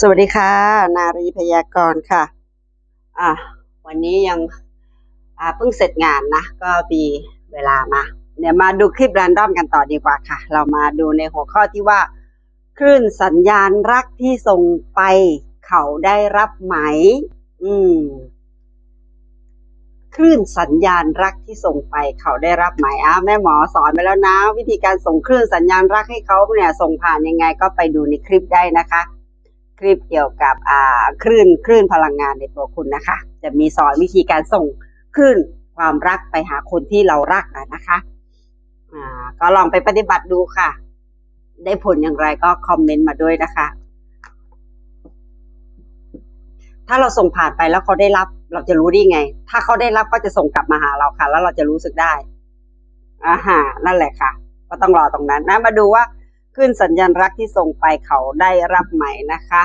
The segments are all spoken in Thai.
สวัสดีค่ะ นารีพยากรณ์ค่ะ อะ วันนี้ยังอ่าเพิ่งเสร็จงานนะ ก็มีเวลามาเดี๋ยวมาดูคลิปแรนดอมกันต่อดีกว่าค่ะ เรามาดูในหัวข้อที่ว่า คลื่นสัญญาณรักที่ส่งไป เขาได้รับไหม อืม คลื่นสัญญาณรักที่ส่งไป เขาได้รับไหมอ้าแม่หมอสอนไปแล้วนะ วิธีการส่งคลื่นสัญญาณรักให้เขาเนี่ย ส่งผ่านยังไงก็ไปดูในคลิปได้นะคะ คลิปเกี่ยวกับอ่าคลื่นคลื่นพลังงานในตัวคุณนะคะ จะมีสอนวิธีการส่งคลื่นความรักไปหาคนที่เรารักนะคะอ่าก็ลองไปปฏิบัติดูค่ะ ได้ผลอย่างไรก็คอมเมนต์มาด้วยนะคะ ถ้าเราส่งผ่านไปแล้วเขาได้รับ เราจะรู้ได้ไง ถ้าเขาได้รับก็จะส่งกลับมาหาเราค่ะ แล้วเราจะรู้สึกได้อ่าฮะนั่นแหละค่ะ ก็ต้องรอตรงนั้นนะมาดูว่า ขึ้นสัญญาณรักที่ส่งไปเขาได้รับไหม่นะคะ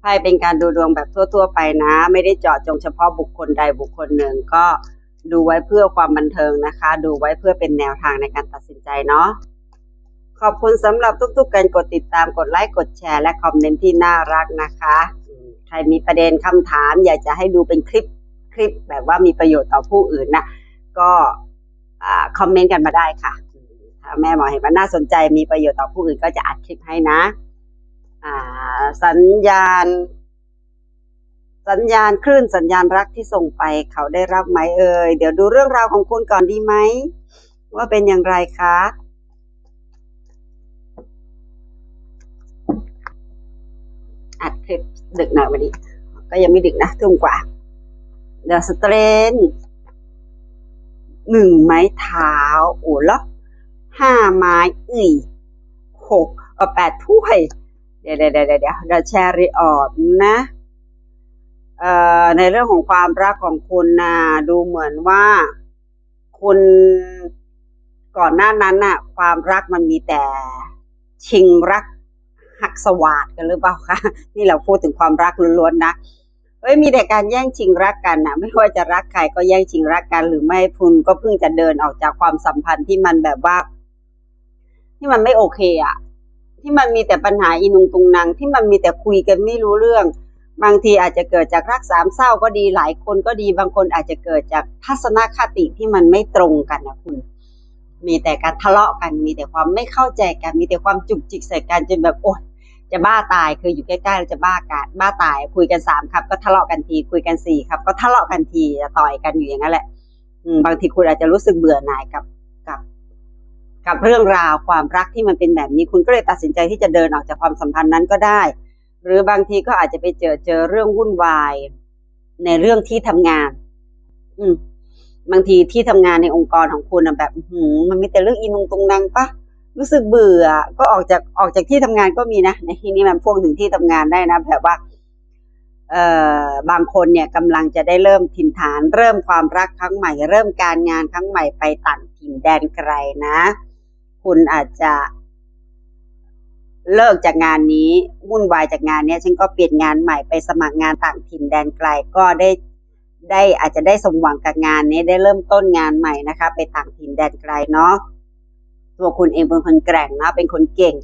ไพ่เป็นการดูดวงแบบทั่ว ๆ ไปนะ ไม่ได้เจาะจงเฉพาะบุคคลใดบุคคลหนึ่งก็ดูไว้เพื่อความบันเทิงนะคะ ดูไว้เพื่อเป็นแนวทางในการตัดสินใจเนาะขอบคุณสำหรับทุกๆการกดติดตามกดไลค์กดแชร์และคอมเมนต์ที่น่ารักนะคะใครมีประเด็นคำถาม อยากจะให้ดูเป็นคลิปคลิปแบบว่ามีประโยชน์ต่อผู้อื่นนะก็คอมเมนต์กันมาได้ค่ะ แม่หมอเห็นว่าน่าสนใจมีประโยชน์ต่อผู้อื่นก็จะอัดคลิปให้นะ อ่า สัญญาณ สัญญาณคลื่นสัญญาณรักที่ส่งไปเขาได้รับไหมเอ่ยเดี๋ยวดูเรื่องราวของคุณก่อนดีไหมว่าเป็นอย่างไรคะอัดคลิปดึกหน่อยวันนี้ ก็ยังไม่ดึกนะทุ่มกว่าเดี๋ยวสเตรนหนึ่งไม้เท้าโอ้แล้ว ห้าไม้อีหกเออแปดถ้วย เดี๋ยวเดี๋ยวเดี๋ยวเดี๋ยวเดี๋ยวแชร์รีออดนะเอ่อในเรื่องของความรักของคุณนะดูเหมือนว่า คุณก่อนหน้านั้นน่ะ ความรักมันมีแต่ชิงรักหักสวาดกันหรือเปล่าคะนี่เราพูดถึงความรักล้วนๆนะเอ้ยมีแต่การแย่งชิงรักกันนะไม่ว่าจะรักใครก็แย่งชิงรักกัน หรือไม่คุณก็เพิ่งจะเดินออกจากความสัมพันธ์ที่มันแบบว่า ที่มันไม่โอเคอะที่มันมีแต่ปัญหาอีนุงตุงนางที่มันมีแต่คุยกันไม่รู้เรื่อง บางทีอาจจะเกิดจากรักสามเศร้าก็ดีหลายคนก็ดีบางคนอาจจะเกิดจากทัศนคติที่มันไม่ตรงกันนะคุณ มีแต่การทะเลาะกัน มีแต่ความไม่เข้าใจกัน มีแต่ความจุกจิกใส่กันจนแบบโอ๊ยจะบ้าตายคืออยู่ใกล้ๆแล้วจะบ้ากาดบ้าตาย คุยกันสามครับ ก็ทะเลาะกันทีคุยกันสี่ครับ ก็ทะเลาะกันทีจะต่อยกันอยู่อย่างนั้นแหละบางทีคุณอาจจะรู้สึกเบื่อหน่ายกับ กับเรื่องราวความรักที่มันเป็นแบบนี้ คุณก็เลยตัดสินใจที่จะเดินออกจากความสัมพันธ์นั้นก็ได้ หรือบางทีก็อาจจะไปเจอเจอเรื่องวุ่นวาย ในเรื่องที่ทำงาน อืม บางทีที่ทำงานในองค์กรของคุณแบบหืมันมีแต่เรื่องอีนุงตุงนังปะรู้สึกเบื่อ ก็ออกจากออกจากที่ทำงานก็มีนะในที่นี้มันพ่วงถึงที่ทำงานได้นะแบบว่าเอ่อบางคนเนี่ยกำลังจะได้เริ่มถิ่นฐาน เริ่มความรักครั้งใหม่ เริ่มการงานครั้งใหม่ไปต่างถิ่นแดนไกลนะ คุณอาจจะเลิกจากงานนี้วุ่นวายจากงานเนี้ยฉันก็เปลี่ยนงานใหม่ไปสมัครงานต่างถิ่นแดนไกลก็ได้ได้อาจจะได้สมหวังกับงานนี้ได้เริ่มต้นงานใหม่นะคะ ไปต่างถิ่นแดนไกลเนาะตัวคุณเองเป็นคนแกร่งนะเป็นคนเก่ง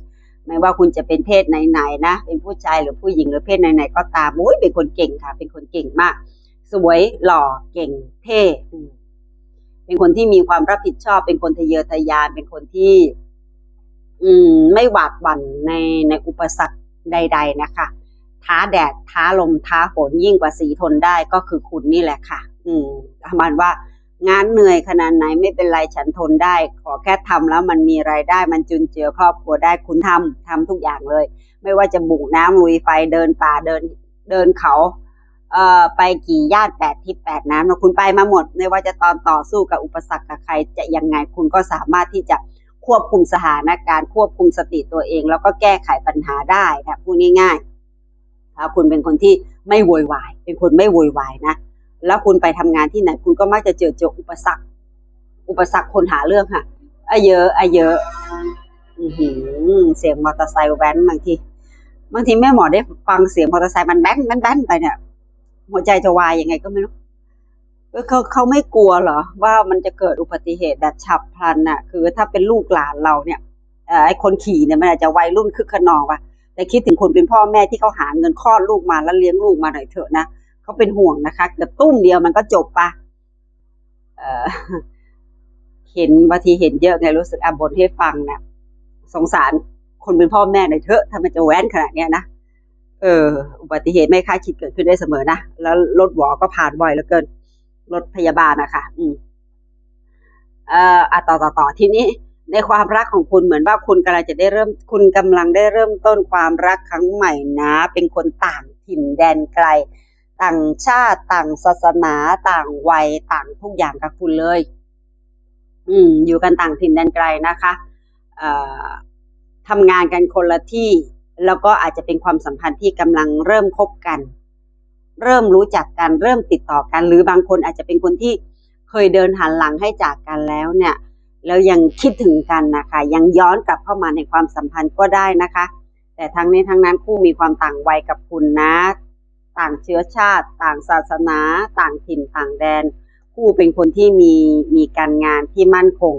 ไม่ว่าคุณจะเป็นเพศไหนๆนะ เป็นผู้ชายหรือผู้หญิงหรือเพศไหนๆก็ตามอุ้ยเป็นคนเก่งค่ะ เป็นคนเก่งมาก สวยหล่อเก่งเท่ เป็นคนที่มีความรับผิดชอบ เป็นคนทะเยอทะยาน เป็นคนที่ อืม ไม่หวาดหวั่นในในอุปสรรคใด ๆ นะคะ ท้าแดด ท้าลม ท้าฝนยิ่งกว่าสีทนได้ก็คือคุณนี่แหละค่ะ อืมประมาณว่างานเหนื่อยขนาดไหนไม่เป็นไรฉันทนได้ ขอแค่ทำแล้วมันมีรายได้มันจุนเจือครอบครัวได้คุณทำทำทุกอย่างเลย ไม่ว่าจะบุกน้ำลุยไฟเดินป่าเดินเดินเขา เอ่อไปกี่ย่านแปดทิศแปดน้ำนะคุณไปมาหมดไม่ว่าจะตอนต่อสู้กับอุปสรรคกับใครจะยังไงคุณก็สามารถที่จะควบคุมสถานการณ์ควบคุมสติตัวเอง แล้วก็แก้ไขปัญหาได้นะพูดง่ายๆถ้าคุณเป็นคนที่ไม่โวยวาย เป็นคนไม่โวยวายนะแล้วคุณไปทำงานที่ไหน คุณก็มักจะเจอเจออุปสรรค อุปสรรคคนหาเรื่องค่ะอะเยอะอะเยอะอืเสียงมอเตอร์ไซค์แว้นบางทีบางทีแม่หมอได้ฟังเสียงมอเตอร์ไซค์มันแบนแบ้นแบ้นไปเนี่ย หัวใจจะวายยังไงก็ไม่รู้เขาเขาไม่กลัวเหรอ ว่ามันจะเกิดอุบัติเหตุแบบฉับพลันน่ะ คือถ้าเป็นลูกหลานเราเนี่ยไอ้คนขี่เนี่ยมันอาจจะวัยรุ่นคึกขนองว่ะแต่คิดถึงคนเป็นพ่อแม่ที่เขาหาเงินคลอดลูกมาแล้วเลี้ยงลูกมาหน่อยเถอะนะเขาเป็นห่วงนะคะเกิดตุ้มเดียวมันก็จบปะเออเห็นบางทีเห็นเยอะไงรู้สึกอะบ่นให้ฟังเนะสงสารคนเป็นพ่อแม่หน่อยเถอะถ้ามันจะแว้นขนาดเนี้ยนะ เอออุบัติเหตุไม่คาดคิดเกิดขึ้นได้เสมอนะ แล้วรถหวอก็ผ่านบ่อยเหลือเกิน รถพยาบาลนะคะ อืม เอ่ออะต่อต่อต่อทีนี้ ในความรักของคุณเหมือนว่าคุณกำลังจะได้เริ่ม คุณกำลังได้เริ่มต้นความรักครั้งใหม่นะ เป็นคนต่างถิ่นแดนไกล ต่างชาติต่างศาสนาต่างวัยต่างทุกอย่างกับคุณเลย อืม อยู่กันต่างถิ่นแดนไกลนะคะ เอ่อทำงานกันคนละที่ แล้วก็อาจจะเป็นความสัมพันธ์ที่กำลังเริ่มคบกัน เริ่มรู้จักกันเริ่มติดต่อกัน หรือบางคนอาจจะเป็นคนที่เคยเดินหันหลังให้จากกันแล้วเนี่ยแล้วยังคิดถึงกันนะคะ ยังย้อนกลับเข้ามาในความสัมพันธ์ก็ได้นะคะ แต่ทั้งนี้ทั้งนั้นคู่มีความต่างวัยกับคุณนะ ต่างเชื้อชาติ ต่างศาสนา ต่างถิ่นต่างแดน คู่เป็นคนที่มีมีการงานที่มั่นคง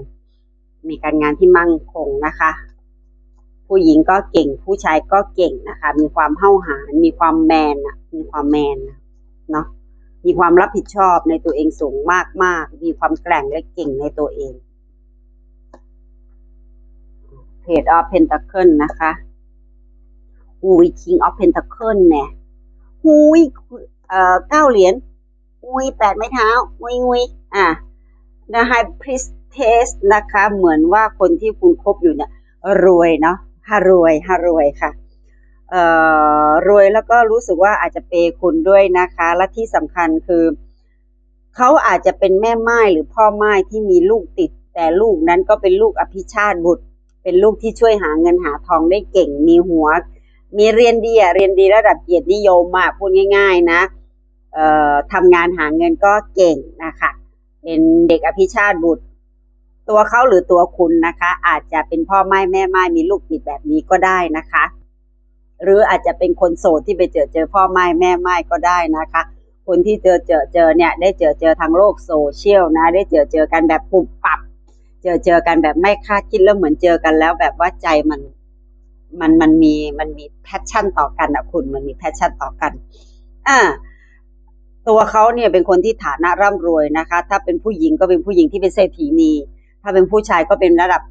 มีการงานที่มั่นคงนะคะ ผู้หญิงก็เก่ง ผู้ชายก็เก่งนะคะ มีความเห้าหาญมีความแมนอะมีความแมนเนาะมีความรับผิดชอบในตัวเองสูงมากมากๆมีความแกร่งและเก่งในตัวเองเพจออฟเพนต c เคิลนะคะหุยคิงออฟเพนต c เคิลเนี่ยหุยเอ่อเก้าเหรียญหุยแปดไม้เท้าหุยหุยอะ The High Priestess นะคะ เหมือนว่าคนที่คุณคบอยู่เนี่ยรวยเนาะ ฮารวยฮารวยค่ะเอ่อรวยแล้วก็รู้สึกว่าอาจจะเปย์คุณด้วยนะคะ และที่สำคัญคือเขาอาจจะเป็นแม่ไม้หรือพ่อไม้ที่มีลูกติด แต่ลูกนั้นก็เป็นลูกอภิชาติบุตร เป็นลูกที่ช่วยหาเงินหาทองได้เก่งมีหัว มีเรียนดีอะเรียนดีระดับเกียรตินิยมอะพูดง่าย ๆ นะเอ่อทำงานหาเงินก็เก่งนะคะเป็นเด็กอภิชาติบุตร ตัวเขาหรือตัวคุณนะคะ อาจจะเป็นพ่อไม้แม่ไม้มีลูกติดแบบนี้ก็ได้นะคะ หรืออาจจะเป็นคนโสดที่ไปเจอเจอพ่อไม้แม่ไม้ก็ได้นะคะ คนที่เจอเจอเจอเนี่ย ได้เจอเจอทางโลกโซเชียลนะ ได้เจอเจอกันแบบปุบปับ เจอเจอกันแบบไม่คาดคิดแล้วเหมือนเจอกันแล้วแบบว่าใจมันมันมันมีมันมีแพชชั่นต่อกันอะคุณมันมีแพชชั่นต่อกันอ่าตัวเขาเนี่ยเป็นคนที่ฐานะร่ำรวยนะคะ ถ้าเป็นผู้หญิงก็เป็นผู้หญิงที่เป็นเศรษฐีนี ถ้าเป็นผู้ชายก็เป็นระดับ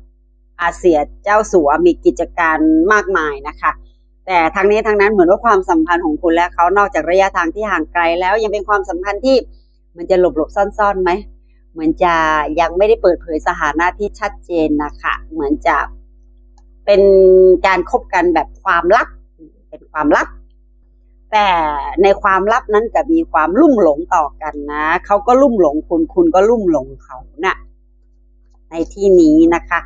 อาเซียเจ้าสัวมีกิจการมากมายนะคะ แต่ทั้งนี้ทั้งนั้นเหมือนว่าความสัมพันธ์ของคุณและเขานอกจากระยะทางที่ห่างไกลแล้ว ยังเป็นความสัมพันธ์ที่มันจะหลบหลบซ่อนๆไหมเหมือนจะยังไม่ได้เปิดเผยสถานะที่ชัดเจนนะคะ เหมือนจะเป็นการคบกันแบบความลับ เป็นความลับ แต่ในความลับนั้นก็มีความลุ่มหลงต่อกันนะ เขาก็ลุ่มหลงคุณ คุณก็ลุ่มหลงเขานะ่ะ ในที่นี้นะคะ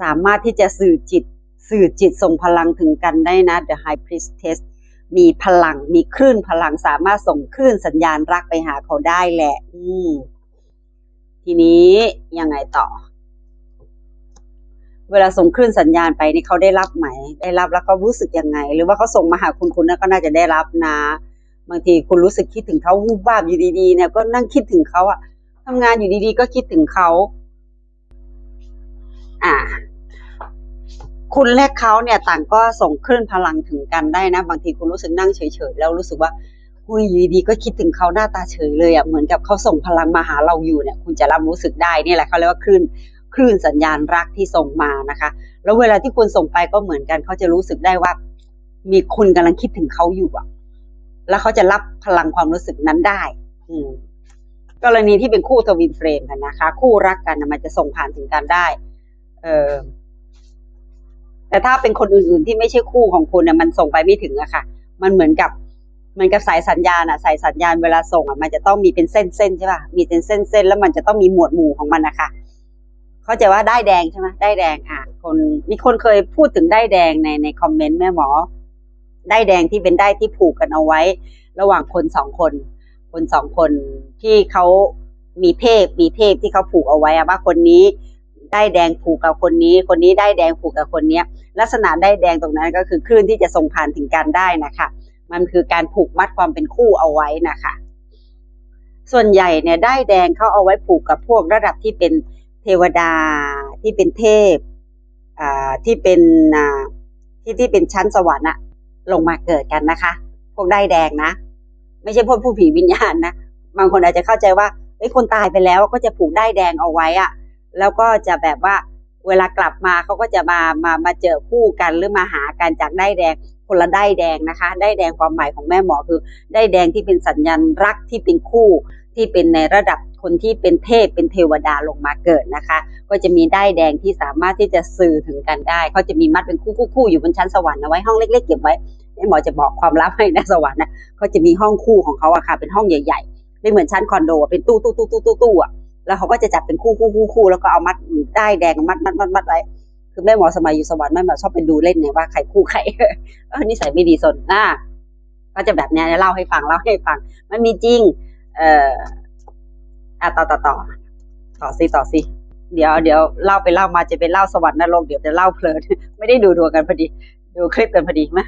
สามารถที่จะสื่อจิตสื่อจิตส่งพลังถึงกันได้นะ The High Priestess มีพลังมีคลื่นพลังสามารถส่งคลื่นสัญญาณรักไปหาเขาได้แหละ อืมทีนี้ยังไงต่อ เวลาส่งคลื่นสัญญาณไปนี่เขาได้รับไหม ได้รับแล้วเขารู้สึกยังไง หรือว่าเขาส่งมาหาคุณคุณก็น่าจะได้รับนะ บางทีคุณรู้สึกคิดถึงเขาวูบวาบอยู่ดีๆเนี่ยก็นั่งคิดถึงเขาอะทำงานอยู่ดีๆ ก็คิดถึงเขา อ่า คุณและเขาเนี่ยต่างก็ส่งคลื่นพลังถึงกันได้นะ บางทีคุณรู้สึกนั่งเฉยๆแล้วรู้สึกว่าหุยอยู่ดีๆก็คิดถึงเขาหน้าตาเฉยเลยอะเหมือนกับเขาส่งพลังมาหาเราอยู่เนี่ย คุณจะรับรู้สึกได้นี่แหละเขาเรียกว่าคลื่นคลื่นสัญญาณรักที่ส่งมานะคะ แล้วเวลาที่คุณส่งไปก็เหมือนกันเขาจะรู้สึกได้ว่า มีคุณกำลังคิดถึงเขาอยู่อะ แล้วเขาจะรับพลังความรู้สึกนั้นได้ อืมกรณีที่เป็นคู่ทวินเฟรมกันนะคะ คู่รักกันมันจะส่งผ่านถึงกันได้ เออ แต่ถ้าเป็นคนอื่นๆที่ไม่ใช่คู่ของคุณเนี่ยมันส่งไปไม่ถึงอะค่ะ มันเหมือนกับเหมือนกับสายสัญญาณอะสายสัญญาณเวลาส่งอะมันจะต้องมีเป็นเส้นๆใช่ป่ะมีเป็นเส้นๆแล้วมันจะต้องมีหมวดหมู่ของมันนะคะเข้าใจว่าได้แดงใช่ไหมได้แดงอะ คนมีคนเคยพูดถึงได้แดงในในคอมเมนต์แม่หมอ ได้แดงที่เป็นได้ที่ผูกกันเอาไว้ ระหว่างคนสองคน คนสองคนที่เขามีเทพมีเทพที่เขาผูกเอาไว้อะว่าคนนี้ ได้แดงผูกกับคนนี้ คนนี้ได้แดงผูกกับคนนี้ลักษณะได้แดงตรงนั้นก็คือคลื่นที่จะส่งผ่านถึงกันได้นะคะ มันคือการผูกมัดความเป็นคู่เอาไว้นะคะ ส่วนใหญ่เนี่ยได้แดงเขาเอาไว้ผูกกับพวกระดับที่เป็นเทวดาที่เป็นเทพอ่าที่เป็นอ่าที่ที่เป็นชั้นสวรรค์อะลงมาเกิดกันนะคะ พวกได้แดงนะ ไม่ใช่พวกผู้ผีวิญญาณนะบางคนอาจจะเข้าใจว่าเอ้ยคนตายไปแล้วก็จะผูกได้แดงเอาไว้อะ แล้วก็จะแบบว่าเวลากลับมาเขาก็จะมามามาเจอคู่กันหรือมาหากันจากได้แดงคนละได้แดงนะคะ ได้แดงความหมายของแม่หมอคือได้แดงที่เป็นสัญญาณรักที่เป็นคู่ที่เป็นในระดับคนที่เป็นเทพเป็นเทวดาลงมาเกิดนะคะ ก็จะมีได้แดงที่สามารถที่จะสื่อถึงกันได้เขาจะมีมัดเป็นคู่คู่คู่อยู่บนชั้นสวรรค์เอาไว้ห้องเล็ก ๆ เก็บไว้แม่หมอจะบอกความลับให้นะสวรรค์นะเขาจะมีห้องคู่ของเขาอะค่ะเป็นห้องใหญ่ ๆ ไม่เหมือนชั้นคอนโดอะเป็นตู้ตู้ตู้ตู้ตู้ตู้อะ แล้วเขาก็จะจับเป็นคู่คู่คู่คู่แล้วก็เอามัดได้แดงมัดมัดมัดมัดไว้คือแม่หมอสมัยอยู่สวรรค์แม่หมอชอบไปดูเล่นเนี่ยว่าใครคู่ใครเออนิสัยไม่ดีสนอ่าก็จะแบบเนี้ยเล่าให้ฟังเล่าให้ฟัง มันมีจริง เอ่ออะต่อต่อต่อต่อสิต่อสิเดี๋ยวเดี๋ยวเล่าไปเล่ามาจะเป็นเล่าสวรรค์นรกเดี๋ยวจะเล่าเพลินไม่ได้ดูดวงกันพอดี ดูคลิปกันพอดีไหม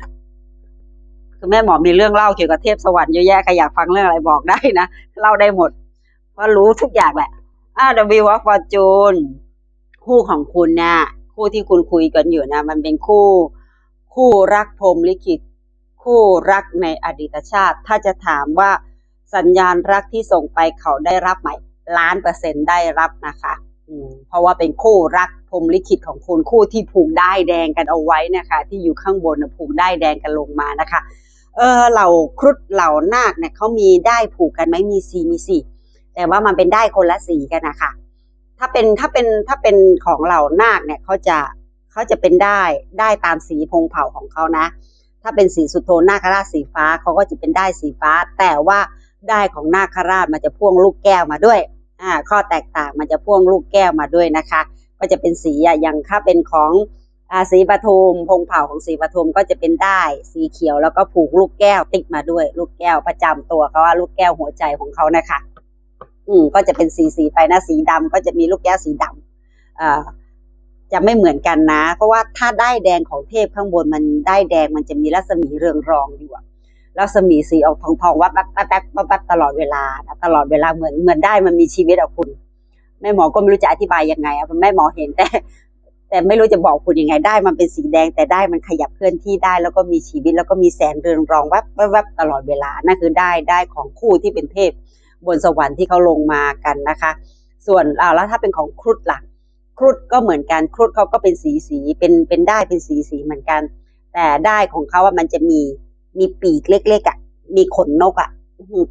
คือแม่หมอมีเรื่องเล่าเกี่ยวกับเทพสวรรค์เยอะแยะใครอยากฟังเรื่องอะไรบอกได้นะเล่าได้หมดเพราะรู้ทุกอย่างแหละ อ่า The Wheel of Fortune คู่ของคุณนี่ยคู่ที่คุณคุยกันอยู่นะ มันเป็นคู่ คู่รักพรมลิขิต คู่รักในอดีตชาติ ถ้าจะถามว่าสัญญาณรักที่ส่งไปเขาได้รับไหมล้านเปอร์เซ็นต์ได้รับนะคะอืมเพราะว่าเป็นคู่รักพรมลิขิตของคุณคู่ที่ผูกได้แดงกันเอาไว้นะคะ ที่อยู่ข้างบนนะผูกได้แดงกันลงมานะคะ เออเหล่าครุฑเหล่านาคเนี่ยเขามีได้ผูกกันไหมมีสีมีสี แต่ว่ามันเป็นได้คนละสีกันนะคะถ้าเป็นถ้าเป็นถ้าเป็นของเหล่านาคเนี่ยเขาจะเขาจะเป็นได้ได้ตามสีพงเผ่าของเขานะ ถ้าเป็นสีสุโธนาคราชสีฟ้าเขาก็จะเป็นได้สีฟ้า แต่ว่าได้ของนาคราชมันจะพ่วงลูกแก้วมาด้วยอ่าข้อแตกต่างมันจะพ่วงลูกแก้วมาด้วยนะคะ ก็จะเป็นสีอย่างถ้าเป็นของอาสีปทุมพงเผ่าของสีปทุมก็จะเป็นได้สีเขียวแล้วก็ผูกลูกแก้วติดมาด้วย ลูกแก้วประจำตัวเขาว่าลูกแก้วหัวใจของเขานะคะ อืมก็จะเป็นสีสีไปนะ สีดำก็จะมีลูกแก้วสีดำอ่าจะไม่เหมือนกันนะ เพราะว่าถ้าได้แดงของเทพข้างบนมันได้แดงมันจะมีรัศมีเรืองรองอยู่รัศมีสีออกทองทองๆวับวับวับวับวับวับตลอดเวลานะตลอดเวลาเหมือนเหมือนได้มันมีชีวิตอะคุณแม่หมอก็ไม่รู้จะอธิบายยังไงอะแม่หมอเห็นแต่ แต่ไม่รู้จะบอกคุณยังไงได้ มันเป็นสีแดงแต่ได้มันขยับเคลื่อนที่ได้ แล้วก็มีชีวิตแล้วก็มีแสงเรืองรองวับวับวับตลอดเวลานั่นคือได้ได้ของคู่ที่เป็นเทพ บนสวรรค์ที่เขาลงมากันนะคะ ส่วนอ่าแล้วถ้าเป็นของครุฑล่ะครุฑก็เหมือนกันครุฑเขาก็เป็นสีสีเป็นเป็นได้เป็นสีสีเหมือนกัน แต่ได้ของเขาว่ามันจะมีมีปีกเล็กๆอะมีขนนกอะ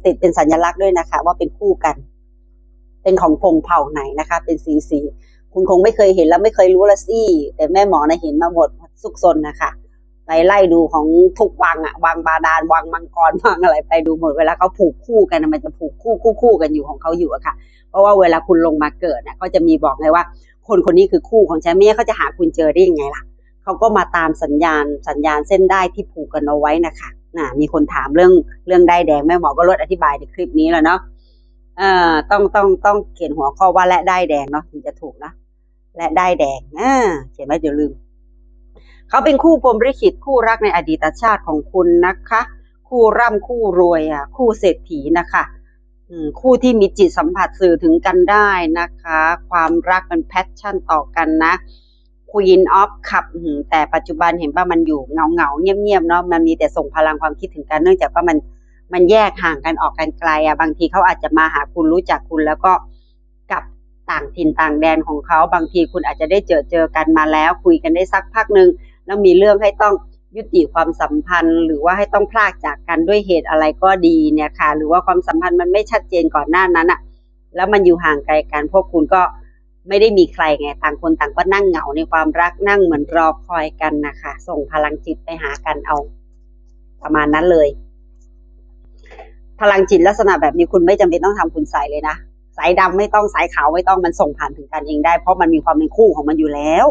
ติดเป็นสัญลักษณ์ด้วยนะคะ ว่าเป็นคู่กัน เป็นของพงเผ่าไหนนะคะ เป็นสีสีคุณคงไม่เคยเห็นแล้วไม่เคยรู้ละสิแต่แม่หมอนะเห็นมาหมดสุกซนนะคะ ไปไล่ดูของทุกวังอะวังบาดาลวังมังกรวังอะไรไปดูหมดเวลาเขาผูกคู่กันมันจะผูกคู่คู่คู่กันอยู่ของเขาอยู่อะค่ะ เพราะว่าเวลาคุณลงมาเกิดเนี่ยก็จะมีบอกไงว่า คนคนนี้คือคู่ของฉันไม่เขาจะหาคุณเจอได้ยังไงล่ะเขาก็มาตามสัญญาณสัญญาณเส้นได้ที่ผูกกันเอาไว้นะคะน่ะมีคนถามเรื่องเรื่องได้แดงแม่หมอก็ลดอธิบายในคลิปนี้แล้วเนาะเอ่อต้องต้องต้องเขียนหัวข้อว่าและได้แดงเนาะถึงจะถูกนะและได้แดงอ่าเขียนไว้เดี๋ยวลืม เขาเป็นคู่พรมลิขิตคู่รักในอดีตชาติของคุณนะคะ คู่ร่ำคู่รวยอะคู่เศรษฐีนะคะคู่ที่มีจิตสัมผัสสื่อถึงกันได้นะคะ ความรักมันแพชชั่นต่อกันนะ Queen of Cup แต่ปัจจุบันเห็นว่ามันอยู่เงาเงาๆเงียบเนาะมันมีแต่ส่งพลังความคิดถึงกันเนื่องจากว่ามันมันแยกห่างกันออกกันไกลอะบางทีเขาอาจจะมาหาคุณรู้จักคุณแล้วก็กลับต่างถิ่นต่างแดนของเขาบางทีคุณอาจจะได้เจอเจอกันมาแล้ว คุยกันได้สักพักหนึ่ง แล้วมีเรื่องให้ต้องยุติความสัมพันธ์ หรือว่าให้ต้องพลากจากกันด้วยเหตุอะไรก็ดีเนี่ยค่ะ หรือว่าความสัมพันธ์มันไม่ชัดเจนก่อนหน้านั้นอะแล้วมันอยู่ห่างไกลกันพวกคุณก็ไม่ได้มีใครไงต่างคนต่างก็นั่งเหงาในความรักนั่งเหมือนรอคอยกันนะคะส่งพลังจิตไปหากันเอา ประมาณนั้นเลย พลังจิตลักษณะแบบนี้คุณไม่จำเป็นต้องทำคุณใส่เลยนะสายดำไม่ต้องสายขาวไม่ต้องมันส่งผ่านถึงกันเองได้ เพราะมันมีความเป็นคู่ของมันอยู่แล้ว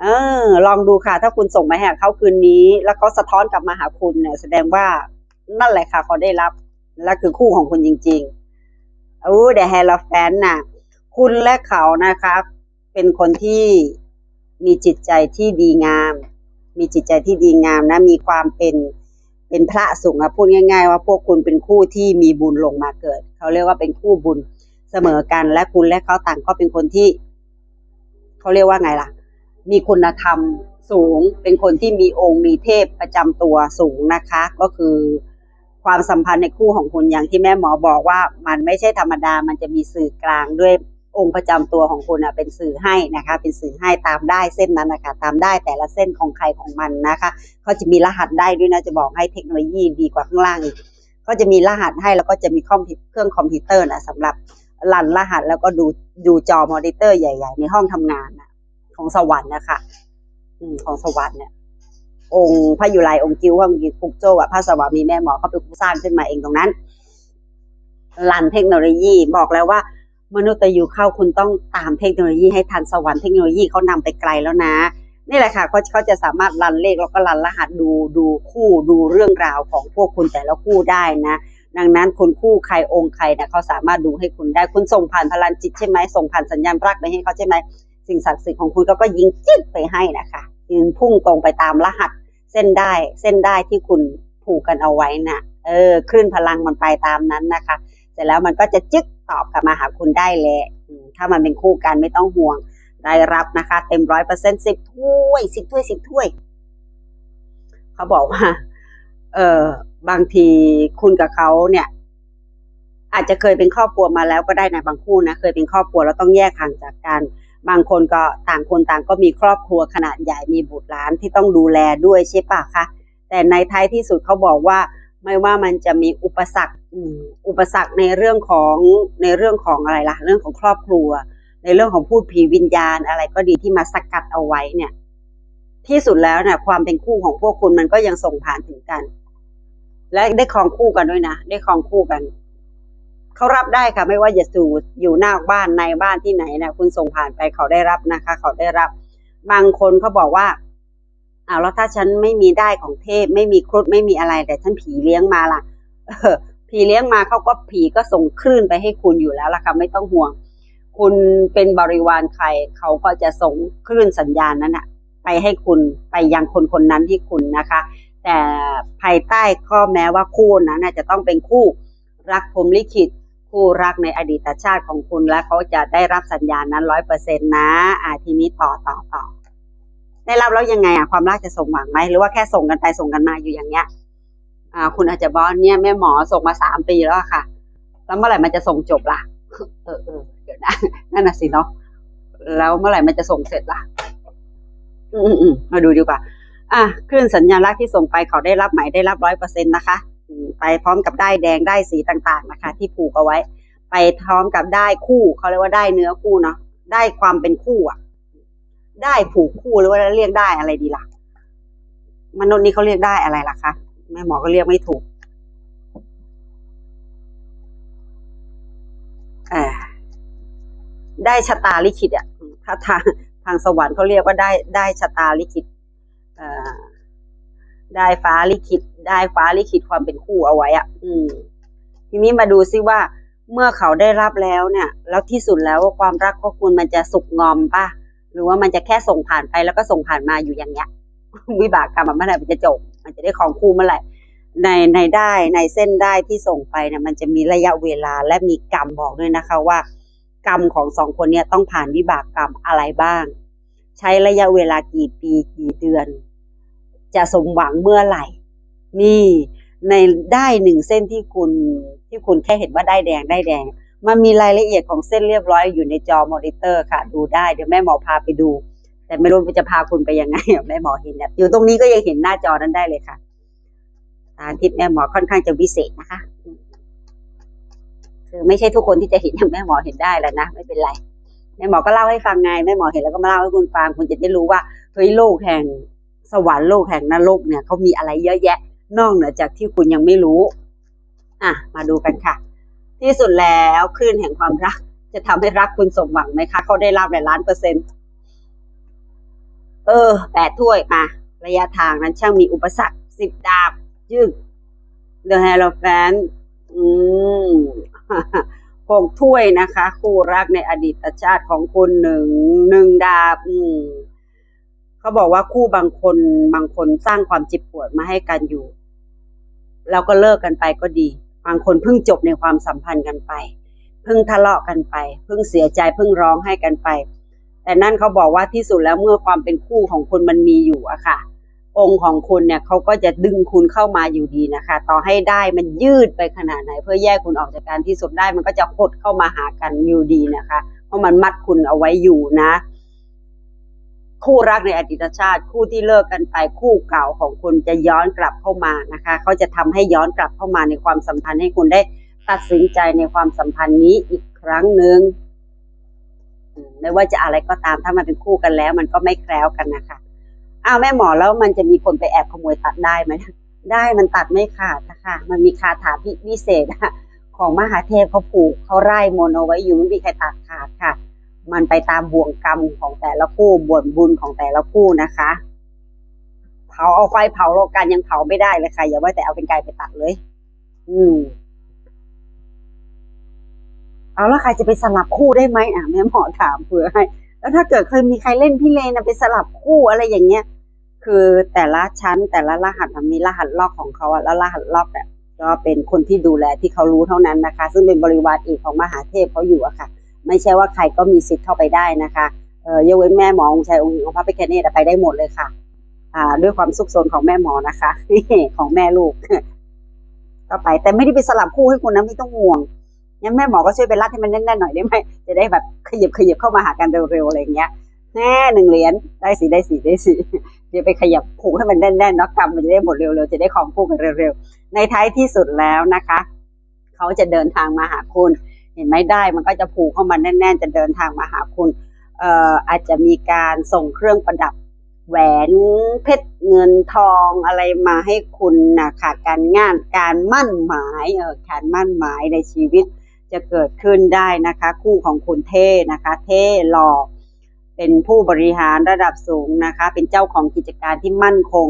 เออลองดูค่ะ ถ้าคุณส่งมาให้เขาคืนนี้ แล้วเขาสะท้อนกลับมาหาคุณเนี่ย แสดงว่านั่นแหละค่ะเขาได้รับ และคือคู่ของคุณจริงๆอู้เดอะแฮร์แฟนน่ะ คุณและเขานะคะ เป็นคนที่มีจิตใจที่ดีงาม มีจิตใจที่ดีงามนะ มีความเป็นเป็นพระสูงอะพูดง่าย ๆ ว่าพวกคุณเป็นคู่ที่มีบุญลงมาเกิด เขาเรียกว่าเป็นคู่บุญเสมอกัน และคุณและเขาต่างก็เป็นคนที่ เขาเรียกว่าไงล่ะ มีคุณธรรมสูง เป็นคนที่มีองค์มีเทพประจำตัวสูงนะคะ ก็คือความสัมพันธ์ในคู่ของคุณอย่างที่แม่หมอบอกว่ามันไม่ใช่ธรรมดา มันจะมีสื่อกลางด้วยองค์ประจำตัวของคุณอะเป็นสื่อให้นะคะ เป็นสื่อให้ตามได้เส้นนั้นนะคะ ตามได้แต่ละเส้นของใครของมันนะคะเขาจะมีรหัสได้ด้วยนะจะบอกให้เทคโนโลยีดีกว่าข้างล่างอีกก็จะมีรหัสให้แล้วก็จะมีคอมพิวเครื่องคอมพิวเตอร์นะสำหรับรันรหัสแล้วก็ดูดูจอมอนิเตอร์ใหญ่ ๆ ในห้องทำงานนะ ของสวรรค์นะคะอืมของสวรรค์เนี่ยองค์พระยุไรองค์กิ้วพระองค์กุกโจวอะพระสวามีแม่หมอเขาเป็นผู้สร้างขึ้นมาเองตรงนั้นรันเทคโนโลยีบอกแล้วว่า มนุษย์ยูเข้าคุณต้องตามเทคโนโลยีให้ทันสวรรค์เทคโนโลยีเขานำไปไกลแล้วนะ นี่แหละค่ะเขาเขาจะสามารถรันเลขแล้วก็รันรหัสดูดูคู่ดูเรื่องราวของพวกคุณแต่ละคู่ได้นะ ดังนั้นคุณคู่ใครองค์ใครเนี่ยเขาสามารถดูให้คุณได้คุณส่งผ่านพลังจิตใช่ไหมส่งผ่านสัญญาณรักไปให้เขาใช่ไหม สิ่งศักดิ์สิทธิ์ของคุณเขาก็ยิงจิ๊ดไปให้นะคะยิงพุ่งตรงไปตามรหัส เส้นได้เส้นได้ที่คุณผูกกันเอาไว้น่ะเออคลื่นพลังมันไปตามนั้นนะคะ เสร็จแล้วมันก็จะจึ๊กตอบกลับมาหาคุณได้เลยถ้ามันเป็นคู่กันไม่ต้องห่วงได้รับนะคะ เต็มร้อยเปอร์เซ็นต์สิบถ้วยสิบถ้วยสิบถ้วย เขาบอกว่า เออบางทีคุณกับเขาเนี่ย อาจจะเคยเป็นครอบครัวมาแล้วก็ได้นะบางคู่นะเคยเป็นครอบครัวแล้วต้องแยกห่างจากกัน บางคนก็ต่างคนต่างก็มีครอบครัวขนาดใหญ่มีบุตรหลานที่ต้องดูแลด้วยใช่ปะคะแต่ในท้ายที่สุดเขาบอกว่าไม่ว่ามันจะมีอุปสรรคอุปสรรคในเรื่องของในเรื่องของอะไรล่ะ เรื่องของครอบครัว ในเรื่องของพูดผีวิญญาณอะไรก็ดีที่มาสกัดเอาไว้เนี่ย ที่สุดแล้วเนี่ยความเป็นคู่ของพวกคุณมันก็ยังส่งผ่านถึงกัน และได้ครองคู่กันด้วยนะ ได้ครองคู่กัน เขารับได้ค่ะ ไม่ว่าจะอยู่อยู่หน้าบ้านในบ้านที่ไหนนะคุณส่งผ่านไปเขาได้รับนะคะ เขาได้รับ บางคนเขาบอกว่าอ้าวแล้วถ้าฉันไม่มีได้ของเทพ ไม่มีครุฑไม่มีอะไร แต่ฉันผีเลี้ยงมาล่ะผีเลี้ยงมาเขาก็ผีก็ส่งคลื่นไปให้คุณอยู่แล้วล่ะค่ะไม่ต้องห่วง คุณเป็นบริวารใคร เขาก็จะส่งคลื่นสัญญาณนั้นอะไปให้คุณไปยังคนคนนั้นที่คุณนะคะ แต่ภายใต้ข้อแม้ว่าคู่นั้นน่ะจะต้องเป็นคู่รักพรมลิขิต คู่รักในอดีตชาติของคุณและเขาจะได้รับสัญญาณนั้นร้อยเปอร์เซ็นต์นะอ่าทีนี้ต่อต่อต่อได้รับแล้วยังไงอะความรักจะส่งหวังไหมหรือว่าแค่ส่งกันไปส่งกันมาอยู่อย่างเงี้ยอ่าคุณอาจจะบอกเนี่ยแม่หมอส่งมาสามปีแล้วค่ะ แล้วเมื่อไหร่มันจะส่งจบล่ะเออเออเดี๋ยวนะนั่นน่ะสิเนาะแล้วเมื่อไหร่มันจะส่งเสร็จล่ะ อืมอืมอืมาดูดีกว่า อะคลื่นสัญญาณรักที่ส่งไปเขาได้รับไหมได้รับร้อยเปอร์เซ็นต์นะคะ ไปพร้อมกับได้แดงได้สีต่างๆนะคะ ที่ผูกเอาไว้ ไปพร้อมกับได้คู่เขาเรียกว่าได้เนื้อคู่เนาะได้ความเป็นคู่อะ ได้ผูกคู่หรือว่าเรียกได้อะไรดีล่ะ มนุษย์นี่เขาเรียกได้อะไรล่ะคะแม่หมอก็เรียกไม่ถูกเออได้ชะตาลิขิตอะถ้าทางทางสวรรค์เขาเรียกว่าได้ได้ชะตาลิขิตเอ่อ ได้ฟ้าลิขิตได้ฟ้าลิขิตความเป็นคู่เอาไว้อะอืม ทีนี้มาดูซิว่า เมื่อเขาได้รับแล้วเนี่ย แล้วที่สุดแล้วความรักของคุณมันจะสุกงอมป่ะหรือว่ามันจะแค่ส่งผ่านไปแล้วก็ส่งผ่านมาอยู่อย่างเงี้ย วิบากกรรมมันเมื่อไหร่มันจะจบ มันจะได้ของคู่เมื่อไหร่ในในได้ในเส้นได้ที่ส่งไปเนี่ยมันจะมีระยะเวลาและมีกรรมบอกด้วยนะคะว่า กรรมของสองคนเนี่ยต้องผ่านวิบากกรรมอะไรบ้าง ใช้ระยะเวลากี่ปีกี่เดือน จะสมหวังเมื่อไหร่ นี่ในได้หนึ่งเส้นที่คุณที่คุณแค่เห็นว่าได้แดงได้แดง มันมีรายละเอียดของเส้นเรียบร้อยอยู่ในจอมอนิเตอร์ค่ะ ดูได้เดี๋ยวแม่หมอพาไปดู แต่ไม่รู้จะพาคุณไปยังไงแม่หมอเห็นอยู่ตรงนี้ก็ยังเห็นหน้าจอนั้นได้เลยค่ะตาทิพย์แม่หมอค่อนข้างจะวิเศษนะคะ คือไม่ใช่ทุกคนที่จะเห็นอย่างแม่หมอเห็นได้แหล้วนะไม่เป็นไรแม่หมอก็เล่าให้ฟังไงแม่หมอเห็นแล้วก็มาเล่าให้คุณฟังคุณจะได้รู้ว่าเฮ้ยโลกแห่ง สวรรค์โลกแห่งนรกเนี่ยเขามีอะไรเยอะแยะ นอกเหนือจากที่คุณยังไม่รู้ อะ มาดูกันค่ะ ที่สุดแล้วคลื่นแห่งความรัก จะทำให้รักคุณสมหวังไหมคะเขาได้รับหลายล้านเปอร์เซ็นต์เออแปดถ้วยมาระยะทางนั้นช่างมีอุปสรรคสิบดาบยึก The Hierophant อืมหกถ้วยนะคะ คู่รักในอดีตชาติของคุณหนึ่งหนึ่งดาบ อืม เขาบอกว่าคู่บางคนบางคนสร้างความเจ็บปวดมาให้กันอยู่ แล้วก็เลิกกันไปก็ดี บางคนเพิ่งจบในความสัมพันธ์กันไป เพิ่งทะเลาะกันไป เพิ่งเสียใจเพิ่งร้องให้กันไป แต่นั่นเขาบอกว่าที่สุดแล้วเมื่อความเป็นคู่ของคุณมันมีอยู่อะค่ะ องค์ของคุณเนี่ยเขาก็จะดึงคุณเข้ามาอยู่ดีนะคะ ต่อให้ได้มันยืดไปขนาดไหน เพื่อแยกคุณออกจากการที่สุดได้มันก็จะหดเข้ามาหากันอยู่ดีนะคะ เพราะมันมัดคุณเอาไว้อยู่นะ คู่รักในอดีตชาติ คู่ที่เลิกกันไปคู่เก่าของคุณจะย้อนกลับเข้ามานะคะ เขาจะทำให้ย้อนกลับเข้ามาในความสัมพันธ์ให้คุณได้ตัดสินใจในความสัมพันธ์นี้อีกครั้งหนึ่งไม่ว่าจะอะไรก็ตามถ้ามันเป็นคู่กันแล้ว มันก็ไม่แคล้วกันนะคะอ้าวแม่หมอแล้วมันจะมีคนไปแอบขโมยตัดได้ไหมได้มันตัดไม่ขาดนะคะมันมีคาถาพิเศษของมหาเทพเขาผูกเขาไล่มนเอาไว้อยู่ไม่มีใครตัดขาดค่ะ มันไปตามบ่วงกรรมของแต่ละคู่บ่วนบุญของแต่ละคู่นะคะ เผาเอาไฟเผาโลกันยังเผาไม่ได้เลยค่ะ อย่าว่าแต่เอาเป็นไกลไปตัดเลย อืม เอาแล้วใครจะไปสลับคู่ได้ไหมอะแม่หมอถามเผื่อให้ แล้วถ้าเกิดเคยมีใครเล่นพี่เลนนะไปสลับคู่อะไรอย่างเงี้ย คือแต่ละชั้น แต่ละรหัสมันมีรหัสล็อกของเขาอะแล้วรหัสล็อกเนี่ยก็เป็นคนที่ดูแลที่เขารู้เท่านั้นนะคะ ซึ่งเป็นบริวารอีกของมหาเทพเขาอยู่อะค่ะ ไม่ใช่ว่าใครก็มีสิทธิ์เข้าไปได้นะคะเออยกเว้นแม่หมอองค์ชายองค์หญิงของพระพิฆเนศอะไปได้หมดเลยค่ะ อ่า ด้วยความสุขสนของแม่หมอนะคะของแม่ลูกก็ไป แต่ไม่ได้ไปสลับคู่ให้คุณนะไม่ต้องห่วงงั้นแม่หมอก็ช่วยไปรัดให้มันแน่นๆหน่อยได้ไหมจะได้แบบขยับขยับเข้ามาหากันเร็วๆอะไรอย่างเงี้ยแน่หนึ่งเหรียญได้สิได้สิได้สิเดี๋ยวไปขยับผูกให้มันแน่นๆเนาะกรรมมันจะได้หมดเร็วๆจะได้ของคู่กันเร็วๆในท้ายที่สุดแล้วนะคะ เขาจะเดินทางมาหาคุณ เห็นไหมได้มันก็จะผูกเข้ามาแน่น ๆ จะเดินทางมาหาคุณเอ่ออาจจะมีการส่งเครื่องประดับแหวนเพชรเงินทองอะไรมาให้คุณนะคะการงานการมั่นหมายเออการมั่นหมายในชีวิตจะเกิดขึ้นได้นะคะ คู่ของคุณเท่นะคะ เท่หล่อเป็นผู้บริหารระดับสูงนะคะ เป็นเจ้าของกิจการที่มั่นคง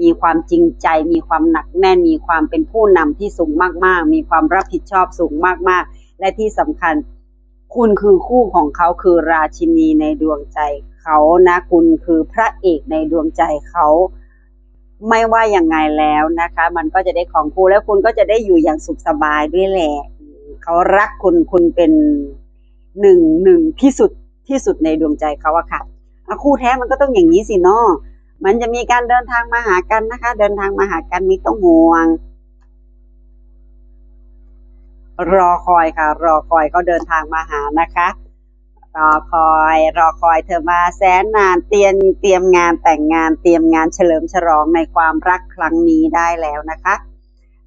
มีความจริงใจ มีความหนักแน่นมีความเป็นผู้นำที่สูงมากๆ มีความรับผิดชอบสูงมากๆ และที่สำคัญ คุณคือคู่ของเขาคือราชินีในดวงใจเขานะคุณคือพระเอกในดวงใจเขาไม่ว่ายังไงแล้วนะคะ มันก็จะได้ของคู่แล้วคุณก็จะได้อยู่อย่างสุขสบายด้วยแหละเขารักคุณคุณเป็นหนึ่งหนึ่งที่สุดที่สุดในดวงใจเขาอะค่ะคู่แท้มันก็ต้องอย่างนี้สิเนาะมันจะมีการเดินทางมาหากันนะคะ เดินทางมาหากันมีต้องห่วง รอคอยค่ะ รอคอยเขาเดินทางมาหานะคะ รอคอย รอคอยเธอมาแสนนานเตรียมเตรียมงานแต่งงานเตรียมงานเฉลิมฉลองในความรักครั้งนี้ได้แล้วนะคะ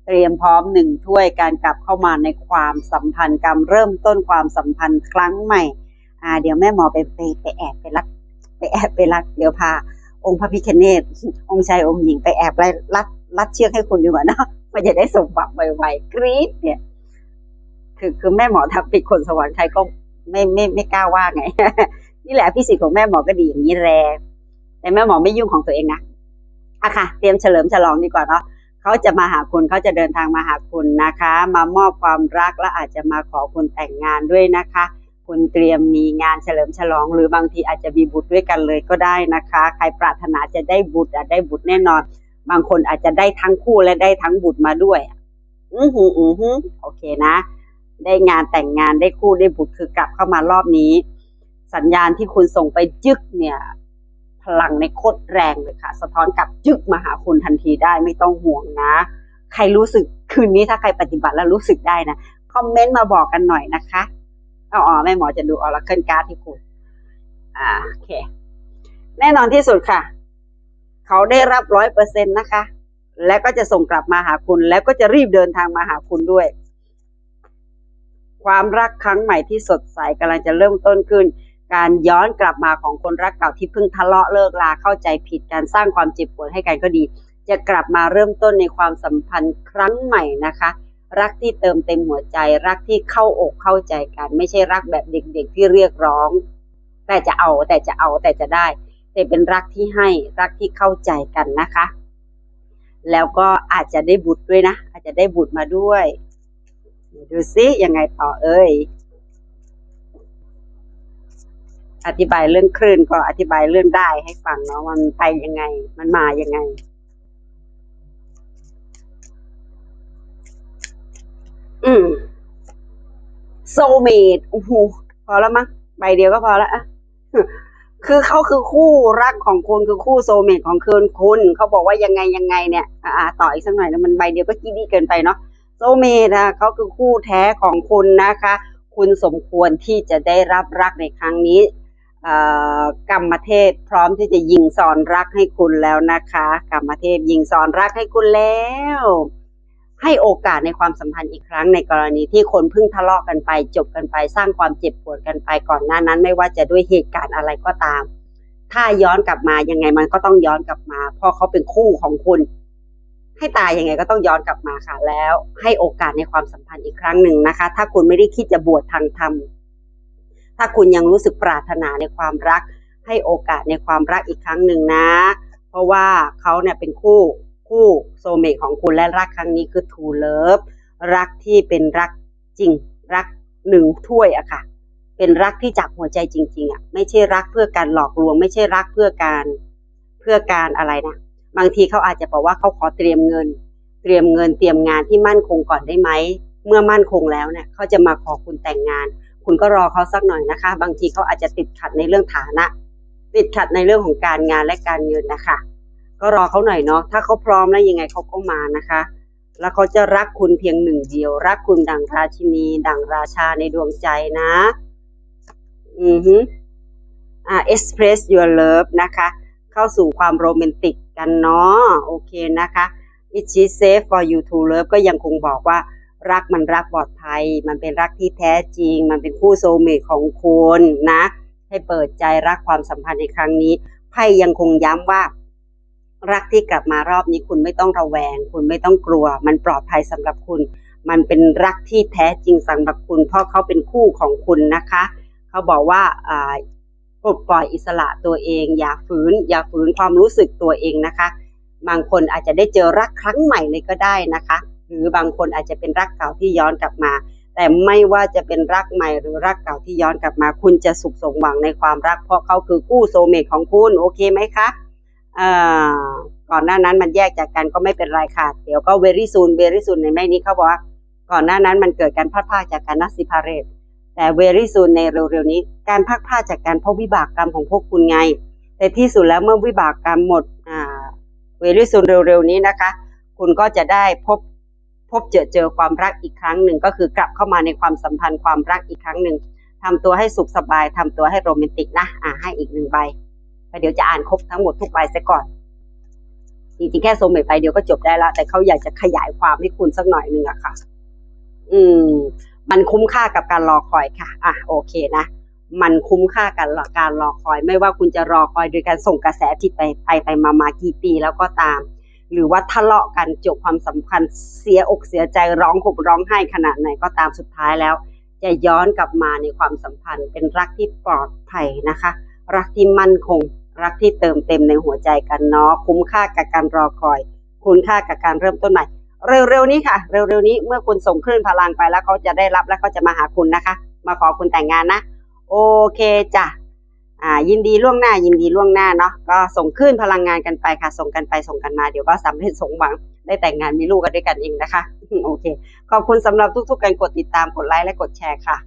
เตรียมพร้อมหนึ่งถ้วยการกลับเข้ามาในความสัมพันธ์การเริ่มต้นความสัมพันธ์ครั้งใหม่อ่าเดี๋ยวแม่หมอไปไปไปแอบไปรักไปแอบไปรัก เดี๋ยวพาองค์พระพิคเนตองค์ชายองค์หญิงไปแอบไล่รัดรัดเชือกให้คุณดีกว่านะมันจะได้สมหวังไวๆกรี๊ดเนี่ย คือคือแม่หมอทำปิดคนสวรรค์ใครก็ไม่ไม่ไม่กล้าว่าไง นี่แหละพี่สิทธิ์ของแม่หมอก็ดีอย่างนี้แหละแต่แม่หมอไม่ยุ่งของตัวเองนะอะค่ะ เตรียมเฉลิมฉลองดีกว่าเนาะเขาจะมาหาคุณเขาจะเดินทางมาหาคุณนะคะ มามอบความรักและอาจจะมาขอคุณแต่งงานด้วยนะคะ คุณเตรียมมีงานเฉลิมฉลอง หรือบางทีอาจจะมีบุตรด้วยกันเลยก็ได้นะคะ ใครปรารถนาจะได้บุตรอะได้บุตรแน่นอน บางคนอาจจะได้ทั้งคู่และได้ทั้งบุตรมาด้วย อือหืออือหือโอเคนะ ได้งานแต่งงานได้คู่ได้บุตรคือกลับเข้ามารอบนี้ สัญญาณที่คุณส่งไปจึกเนี่ย พลังในโคตรแรงเลยค่ะ สะท้อนกลับจึกมาหาคุณทันทีได้ไม่ต้องห่วงนะ ใครรู้สึกคืนนี้ถ้าใครปฏิบัติแล้วรู้สึกได้นะคอมเมนต์มาบอกกันหน่อยนะคะอ๋อแม่หมอจะดูออร์เคิลการ์ดที่คุณอ่าโอเค แน่นอนที่สุดค่ะ เขาได้รับร้อยเปอร์เซ็นต์นะคะ และก็จะส่งกลับมาหาคุณ แล้วก็จะรีบเดินทางมาหาคุณด้วย ความรักครั้งใหม่ที่สดใสกำลังจะเริ่มต้นขึ้น การย้อนกลับมาของคนรักเก่าที่เพิ่งทะเลาะเลิกลาเข้าใจผิดการสร้างความเจ็บปวดให้กันก็ดี จะกลับมาเริ่มต้นในความสัมพันธ์ครั้งใหม่นะคะ รักที่เติมเต็มหัวใจ รักที่เข้าอกเข้าใจกัน ไม่ใช่รักแบบเด็กๆที่เรียกร้อง แต่จะเอาแต่จะเอาแต่จะได้ แต่เป็นรักที่ให้รักที่เข้าใจกันนะคะ แล้วก็อาจจะได้บุตรด้วยนะ อาจจะได้บุตรมาด้วย ดูซิยังไงต่อเอ้ยอธิบายเรื่องคลื่นก็อธิบายเรื่องได้ให้ฟังเนาะมันไปยังไง มันมายังไง อืมโซเมดโอ้โหพอแล้วมั้งใบเดียวก็พอแล้วอะคือเขาคือคู่รักของคุณคือคู่โซเมตของคืนคุณเขาบอกว่ายังไงยังไงเนี่ย อ่า ต่ออีกสักหน่อยนะมันใบเดียวก็กี้ดีเกินไปเนาะ เมตอะเขาคือคู่แท้ของคุณนะคะ คุณสมควรที่จะได้รับรักในครั้งนี้กรรมเทพพร้อมที่จะยิงสอนรักให้คุณแล้วนะคะกรรมเทพยิงสอนรักให้คุณแล้ว ให้โอกาสในความสัมพันธ์อีกครั้งในกรณีที่คนเพิ่งทะเลาะกันไป จบกันไปสร้างความเจ็บปวดกันไปก่อนหน้านั้น ไม่ว่าจะด้วยเหตุการณ์อะไรก็ตาม ถ้าย้อนกลับมายังไงมันก็ต้องย้อนกลับมา เพราะเขาเป็นคู่ของคุณ ให้ตายยังไงก็ต้องย้อนกลับมาค่ะ แล้วให้โอกาสในความสัมพันธ์อีกครั้งหนึ่งนะคะ ถ้าคุณไม่ได้คิดจะบวชทางธรรม ถ้าคุณยังรู้สึกปรารถนาในความรัก ให้โอกาสในความรักอีกครั้งหนึ่งนะ เพราะว่าเขาเนี่ยเป็นคู่คู่โซเมตของคุณและรักครั้งนี้คือ true love รักที่เป็นรักจริง รักหนึ่งถ้วยอะค่ะ เป็นรักที่จากหัวใจจริง ๆอะไม่ใช่รักเพื่อการหลอกลวง ไม่ใช่รักเพื่อการเพื่อการอะไรนะ บางทีเขาอาจจะบอกว่าเขาขอเตรียมเงิน เตรียมเงินเตรียมงานที่มั่นคงก่อนได้ไหม เมื่อมั่นคงแล้วเนี่ยเขาจะมาขอคุณแต่งงาน คุณก็รอเขาสักหน่อยนะคะ บางทีเขาอาจจะติดขัดในเรื่องฐานะ ติดขัดในเรื่องของการงานและการเงินนะคะ ก็รอเขาหน่อยเนาะ ถ้าเขาพร้อมแล้วยังไงเขาก็มานะคะ แล้วเขาจะรักคุณเพียงหนึ่งเดียว รักคุณดังราชินี ดังราชาในดวงใจนะ อือฮึอ่า express your love นะคะ เข้าสู่ความโรแมนติก กันเนาะโอเคนะคะ it is safe for you to love ก็ยังคงบอกว่ารักมันรักปลอดภัย มันเป็นรักที่แท้จริง มันเป็นคู่โซเมตของคุณนะ ให้เปิดใจรักความสัมพันธ์ในครั้งนี้ไพ่ยังคงย้ำว่า รักที่กลับมารอบนี้คุณไม่ต้องระแวง คุณไม่ต้องกลัว มันปลอดภัยสำหรับคุณ มันเป็นรักที่แท้จริงสำหรับคุณ เพราะเขาเป็นคู่ของคุณนะคะ เขาบอกว่าอ่า ปลดปล่อยอิสระตัวเอง อย่าฝืน อย่าฝืนความรู้สึกตัวเองนะคะ บางคนอาจจะได้เจอรักครั้งใหม่เลยก็ได้นะคะ หรือบางคนอาจจะเป็นรักเก่าที่ย้อนกลับมา แต่ไม่ว่าจะเป็นรักใหม่หรือรักเก่าที่ย้อนกลับมา คุณจะสุขสมหวังในความรัก เพราะเขาคือคู่โซเมตของคุณโอเคไหมคะก่อนหน้านั้นมันแยกจากกันก็ไม่เป็นไรค่ะ เดี๋ยวก็ very soon very soon ในแม่นี้เขาบอกว่าก่อนหน้านั้นมันเกิดการพลาดพลาดจากการนัดสิพาเรต แต่ very soon ในเร็วๆนี้ การพลาดพลาจากการเพราะวิบากกรรมของพวกคุณไง แต่ที่สุดแล้วเมื่อวิบากกรรมหมดอ่าเวลิซูนเร็วๆนี้นะคะ คุณก็จะได้พบพบเจอเจอความรักอีกครั้งหนึ่งก็คือกลับเข้ามาในความสัมพันธ์ความรักอีกครั้งหนึ่งทำตัวให้สุขสบายทำตัวให้โรแมนติกนะอ่าให้อีกหนึ่งใบแล้วเดี๋ยวจะอ่านครบทั้งหมดทุกใบซะก่อนจริงๆแค่โซเมตใบเดียวก็จบได้ละแต่เขาอยากจะขยายความให้คุณสักหน่อยหนึ่งอะค่ะ อืม มันคุ้มค่ากับการรอคอยค่ะ อะโอเคนะ มันคุ้มค่ากับการรอคอย ไม่ว่าคุณจะรอคอยโดยการส่งกระแสจิตไปไปไปมามากี่ปีแล้วก็ตาม หรือว่าทะเลาะกันจบความสัมพันธ์เสียอกเสียใจร้องห่มร้องไห้ขนาดไหนก็ตามสุดท้ายแล้ว จะย้อนกลับมาในความสัมพันธ์ เป็นรักที่ปลอดภัยนะคะ รักที่มั่นคง รักที่เติมเต็มในหัวใจกันเนาะคุ้มค่ากับการรอคอย คุณค่ากับการเริ่มต้นใหม่ เร็วๆนี้ค่ะ เร็วๆนี้เมื่อคุณส่งคลื่นพลังไปแล้วเขาจะได้รับแล้วเขาจะมาหาคุณนะคะ มาขอคุณแต่งงานนะ โอเคจ้ะอ่ายินดีล่วงหน้ายินดีล่วงหน้าเนาะก็ส่งคลื่นพลังงานกันไปค่ะ ส่งกันไปส่งกันมาเดี๋ยวก็สำเร็จสมหวังได้แต่งงานมีลูกกันด้วยกันเองนะคะโอเค ขอบคุณสำหรับทุกๆการกดติดตามกดไลค์และกดแชร์ค่ะ